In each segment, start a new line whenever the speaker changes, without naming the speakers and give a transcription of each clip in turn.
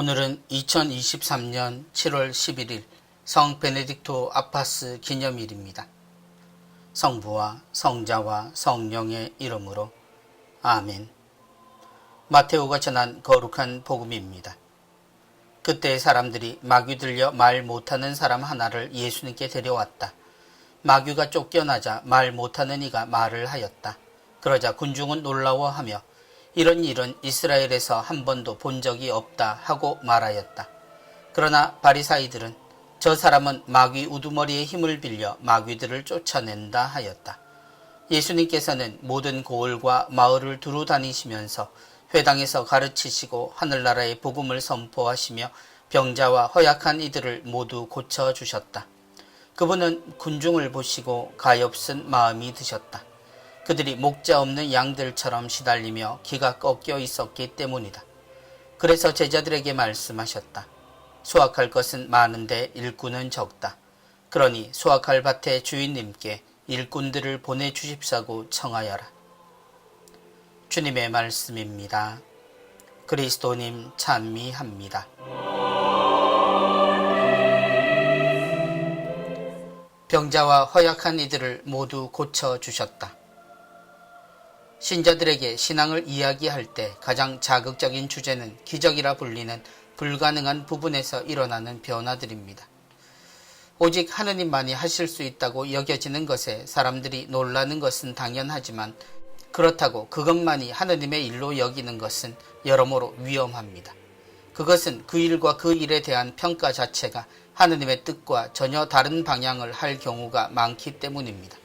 오늘은 2023년 7월 11일 성 베네딕토 아파스 기념일입니다. 성부와 성자와 성령의 이름으로 아멘. 마테오가 전한 거룩한 복음입니다. 그때 사람들이 마귀 들려 말 못하는 사람 하나를 예수님께 데려왔다. 마귀가 쫓겨나자 말 못하는 이가 말을 하였다. 그러자 군중은 놀라워하며 이런 일은 이스라엘에서 한 번도 본 적이 없다 하고 말하였다. 그러나 바리사이들은 저 사람은 마귀 우두머리의 힘을 빌려 마귀들을 쫓아낸다 하였다. 예수님께서는 모든 고을과 마을을 두루 다니시면서 회당에서 가르치시고 하늘나라의 복음을 선포하시며 병자와 허약한 이들을 모두 고쳐 주셨다. 그분은 군중을 보시고 가엾은 마음이 드셨다. 그들이 목자 없는 양들처럼 시달리며 기가 꺾여 있었기 때문이다. 그래서 제자들에게 말씀하셨다. 수확할 것은 많은데 일꾼은 적다. 그러니 수확할 밭의 주인님께 일꾼들을 보내주십사고 청하여라. 주님의 말씀입니다. 그리스도님 찬미합니다. 병자와 허약한 이들을 모두 고쳐 주셨다. 신자들에게 신앙을 이야기할 때 가장 자극적인 주제는 기적이라 불리는 불가능한 부분에서 일어나는 변화들입니다. 오직 하느님만이 하실 수 있다고 여겨지는 것에 사람들이 놀라는 것은 당연하지만 그렇다고 그것만이 하느님의 일로 여기는 것은 여러모로 위험합니다. 그것은 그 일과 그 일에 대한 평가 자체가 하느님의 뜻과 전혀 다른 방향을 할 경우가 많기 때문입니다.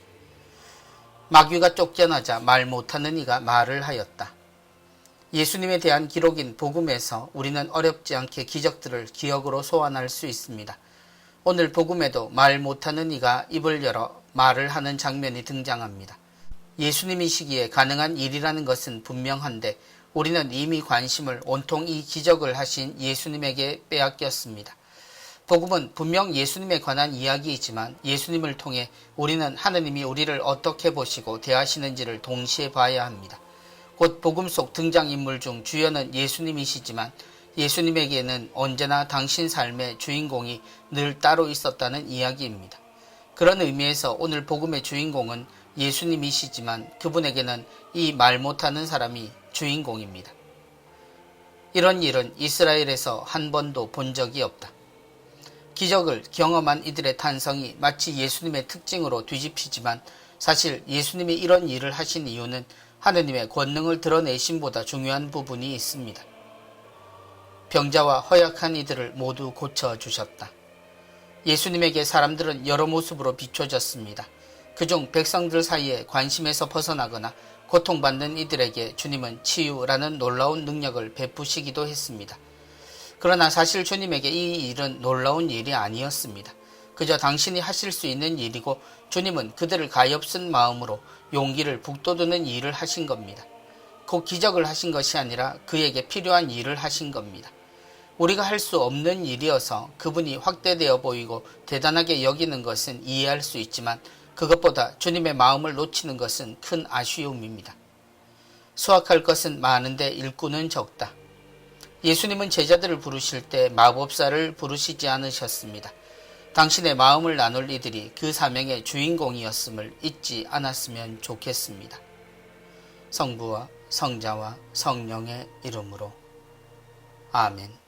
마귀가 쫓겨나자 말 못하는 이가 말을 하였다. 예수님에 대한 기록인 복음에서 우리는 어렵지 않게 기적들을 기억으로 소환할 수 있습니다. 오늘 복음에도 말 못하는 이가 입을 열어 말을 하는 장면이 등장합니다. 예수님이시기에 가능한 일이라는 것은 분명한데 우리는 이미 관심을 온통 이 기적을 하신 예수님에게 빼앗겼습니다. 복음은 분명 예수님에 관한 이야기이지만 예수님을 통해 우리는 하느님이 우리를 어떻게 보시고 대하시는지를 동시에 봐야 합니다. 곧 복음 속 등장인물 중 주연은 예수님이시지만 예수님에게는 언제나 당신 삶의 주인공이 늘 따로 있었다는 이야기입니다. 그런 의미에서 오늘 복음의 주인공은 예수님이시지만 그분에게는 이 말 못하는 사람이 주인공입니다. 이런 일은 이스라엘에서 한 번도 본 적이 없다. 기적을 경험한 이들의 탄성이 마치 예수님의 특징으로 뒤집히지만 사실 예수님이 이런 일을 하신 이유는 하느님의 권능을 드러내심보다 중요한 부분이 있습니다. 병자와 허약한 이들을 모두 고쳐주셨다. 예수님에게 사람들은 여러 모습으로 비춰졌습니다. 그중 백성들 사이에 관심에서 벗어나거나 고통받는 이들에게 주님은 치유라는 놀라운 능력을 베푸시기도 했습니다. 그러나 사실 주님에게 이 일은 놀라운 일이 아니었습니다. 그저 당신이 하실 수 있는 일이고 주님은 그들을 가엾은 마음으로 용기를 북돋우는 일을 하신 겁니다. 곧 기적을 하신 것이 아니라 그에게 필요한 일을 하신 겁니다. 우리가 할 수 없는 일이어서 그분이 확대되어 보이고 대단하게 여기는 것은 이해할 수 있지만 그것보다 주님의 마음을 놓치는 것은 큰 아쉬움입니다. 수확할 것은 많은데 일꾼은 적다. 예수님은 제자들을 부르실 때 마법사를 부르시지 않으셨습니다. 당신의 마음을 나눌 이들이 그 사명의 주인공이었음을 잊지 않았으면 좋겠습니다. 성부와 성자와 성령의 이름으로 아멘.